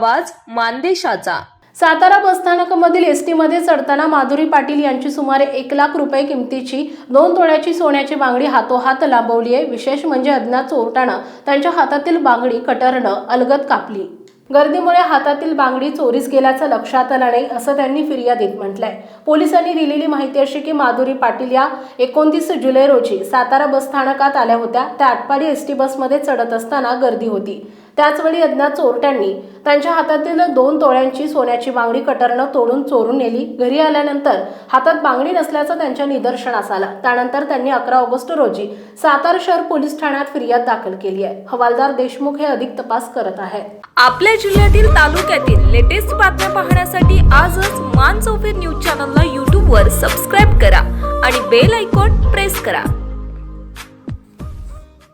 आवाज मानदेशाचा. सातारा बसस्थानकामधील एस टीमध्ये चढताना माधुरी पाटील यांची सुमारे एक लाख रुपये किमतीची दोन तोळ्याची सोन्याची बांगडी हातोहात लांबवली आहे. विशेष म्हणजे अज्ञात चोरटानं त्यांच्या हातातील बांगडी कटरनं अलगत कापली. गर्दीमुळे हातातील बांगडी चोरीस गेल्याचं लक्षात आलं नाही असं त्यांनी फिर्यादीत म्हटलंय. पोलिसांनी दिलेली माहिती अशी की माधुरी पाटील या एकोणतीस जुलै रोजी सातारा बसस्थानकात आल्या होत्या. त्या आटपाडी एस टी बसमध्ये चढत असताना गर्दी होती. त्याचवेळी अज्ञात चोरट्यांनी त्यांच्या हातातील दोन तोळ्यांची सोन्याची बांगडी कटरनं तोडून चोरून नेली. घरी आल्यानंतर हातात बांगडी नसल्याचं त्यांच्या निदर्शनास आलं. त्यानंतर त्यांनी अकरा ऑगस्ट रोजी सातारा शहर पोलीस ठाण्यात फिर्याद दाखल केली आहे. हवालदार देशमुख हे अधिक तपास करत आहेत. आपल्या जिल्ह्यातील तालुक्यातील लेटेस्ट बातम्या पाहण्यासाठी आजच मान चौफेर न्यूज चॅनलला यूट्यूबवर सबस्क्राईब करा आणि बेल आयकॉन प्रेस करा.